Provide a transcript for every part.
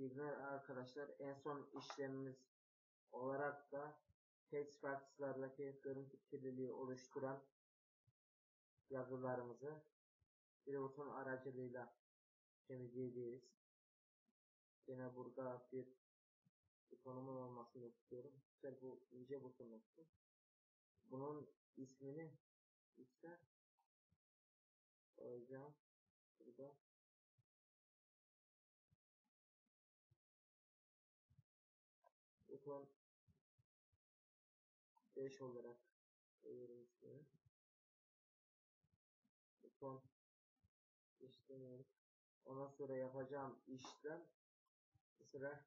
Günler arkadaşlar. En son işlemimiz olarak da text box'lardaki görüntü kirliliği oluşturan yazılarımızı bir buton aracılığıyla temizleyeceğiz. Yine burada bir butonumun olmasını istiyorum. İşte bu ince buton. Bunun ismini işte koyacağım. Burada buton 5 olarak koyuyorum ismini. Buton istemiyorum. Ondan sonra yapacağım işlem mesela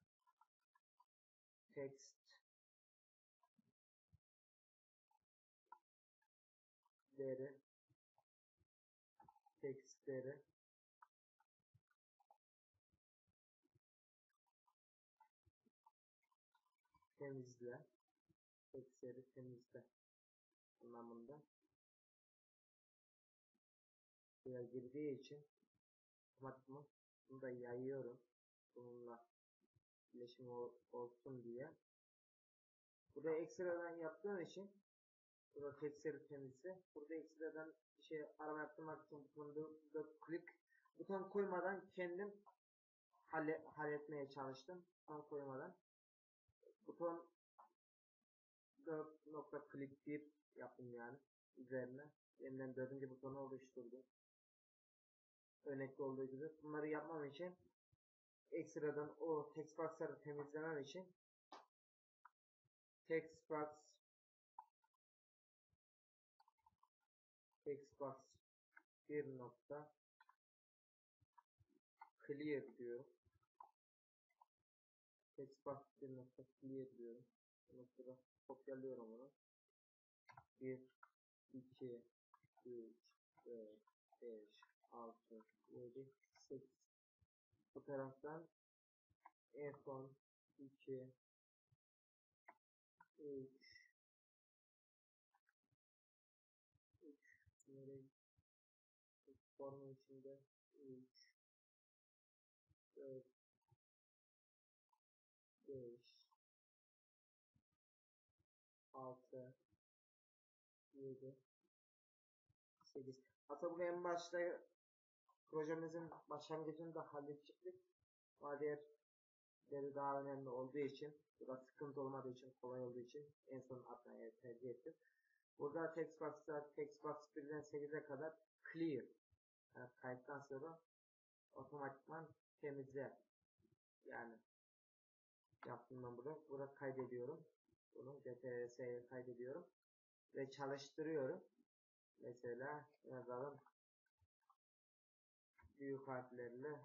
text değeri text temizle. Tekstleri temizle. Anlamında buraya girdiği için otomatikman bunu da yayıyorum. Bununla birleşim olsun diye. Burada ekstradan yaptığım için burada tekstleri temizle. Burada ekstradan şey arama yaptırmak için butonda klik. Buton koymadan kendim halle, halletmeye çalıştım. Buton koymadan buton 4 nokta klik 1 yaptım yani üzerine. Yeniden dördüncü butonu oluşturdum. Örnekte olduğu gibi bunları yapmam için ekstradan o text box'ları temizlemem için text box text box bir nokta clear diyorum text box bir nokta clear diyorum. Bu noktada kopyalıyorum bunu. 1 2 3 4 5 6 7 8 bu taraftan en son 2 3 3 nereye formun içinde 3 4 6 7 8 Aslında bunu en başta projemizin başlangıcında halledecektik. Ama diğerleri daha önemli olduğu için biraz sıkıntı olmadığı için kolay olduğu için en son atmayı tercih ettim. Burada text box'ta text box 1'den 8'e kadar clear yani kayıttan sonra otomatikman temizle yani yaptım ben burada. Burada kaydediyorum. Bunu CTRS'ye kaydediyorum ve çalıştırıyorum. Mesela yazalım. Büyük harflerle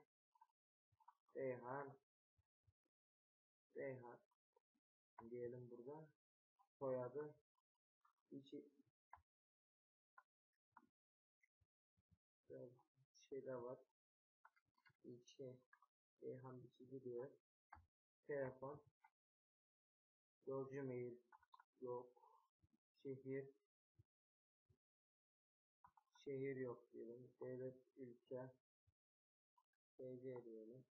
Reyhan Reyhan diyelim burada. Soyadı içi şey de var. İçi Reyhan biçici diye telefon yolcu mail yok şehir şehir yok diyelim devlet ülke TC diyelim.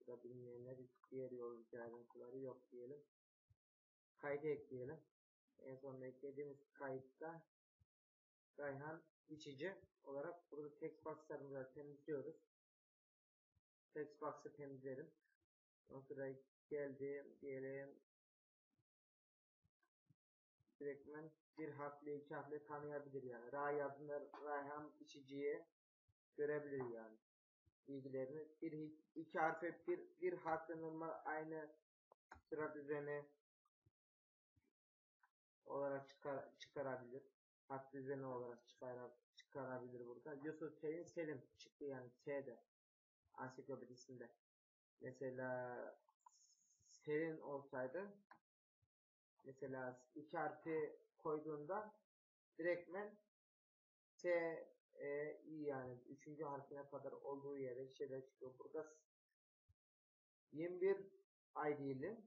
Burada bilmeyenler diğer yolcu ayrıntıları yok diyelim. Kaydı ekleyelim. En son eklediğimiz kayıtta Rayhan içici olarak burada text box'larımızı temizliyoruz. Text box'ı temizlerim. Ondan sonra geldim diyelim direktmen bir harfle iki harfle tanıyabilir yani. Ra yazdığında Rayhan içiciyi görebilir yani bilgilerini bir iki harfe bir bir harfle normal aynı sıra düzeni olarak çıkar, çıkarabilir. Harf düzeni olarak çıkar, çıkarabilir burada. Yusuf Selim Selim çıktı yani S'de ansiklopedisinde. Mesela Selin olsaydı mesela harfi koyduğunda direktmen S e, i yani üçüncü harfine kadar olduğu yere şeyler çıkıyor. Burada 21 ID'li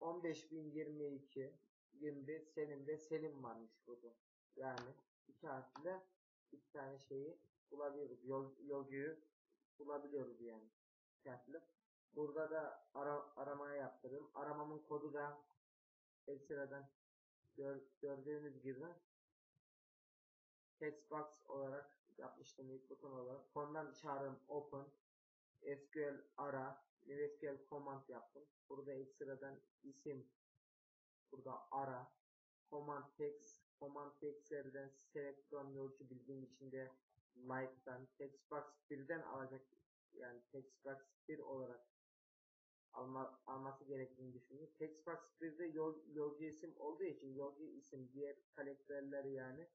15022 21 Selim de Selim varmış burada. Yani iki harfle iki tane şeyi bulabiliyoruz. Yol, yolcuyu bulabiliyoruz yani. İki Burada da ara, aramaya yaptırdım. Aramamın kodu da ekstradan gör, gördüğünüz gibi textbox olarak yapmıştım ilk buton olarak. Fondan çağrım open SQL ara ve SQL command yaptım. Burada ekstradan isim burada ara command text command textlerden select from yolcu bildiğim içinde like'dan textbox birden alacak yani textbox 1 olarak alma, alması gerektiğini düşünüyorum. Textbox 1'de yol, isim olduğu için yolcu isim diğer karakterleri yani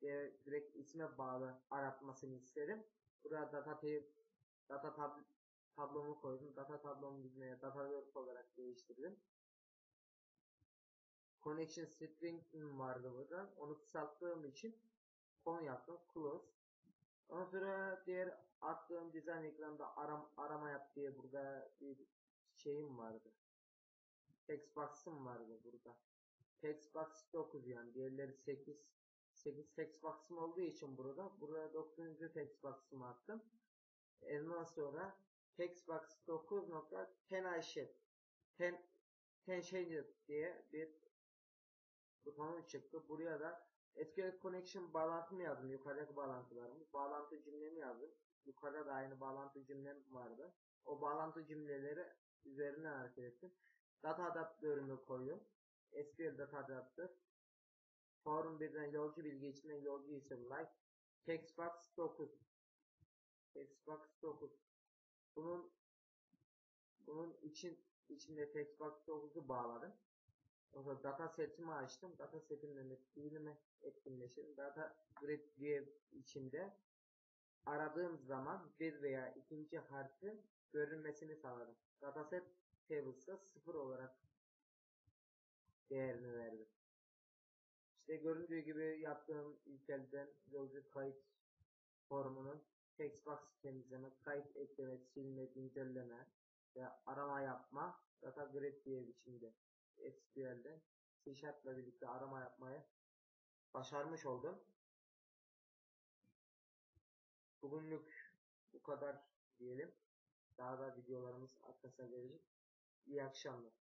diğer direkt isme bağlı aratmasını isterim. Buraya data tape, data tab, tablomu koydum. Data tablomu bizimle data work olarak değiştirdim. Connection string vardı burada. Onu kısalttığım için konu yaptım. Close. Ondan sonra diğer attığım dizayn ekranında aram, arama yap diye burada bir şeyim vardı. Textbox'ım vardı burada. Textbox 9 yani diğerleri 8 8 textbox'ım olduğu için burada burada 9. textbox'ımı attım. Ondan sonra textbox 9 nokta can, can change diye bir butonum çıktı. Buraya da SQL Connection bağlantımı yazdım. Yukarıdaki bağlantılarımı. Bağlantı cümlemi yazdım. Yukarıda da aynı bağlantı cümlem vardı. O bağlantı cümleleri üzerine hareket ettim. Data adaptörümü koydum. SQL data adaptör. Forum birden yolcu bilgi içinden yolcu isim like. Textbox 9. Textbox 9. Bunun bunun için içinde Textbox 9'u bağladım. Zaman data setimi açtım. Data setimden fiilimi etkinleştirdim. Data grid diye içinde aradığım zaman bir veya ikinci harfi görünmesini sağladım. Dataset tables'ta sıfır olarak değerini verdim. İşte göründüğü gibi yaptığım ilkelden yolcu kayıt formunun textbox temizleme, kayıt ekleme, silme, güncelleme ve arama yapma data grid diye biçimde SQL'de C Sharp'la birlikte arama yapmayı başarmış oldum. Bugünlük bu kadar diyelim. Daha da videolarımız arkasına gelecek. İyi akşamlar.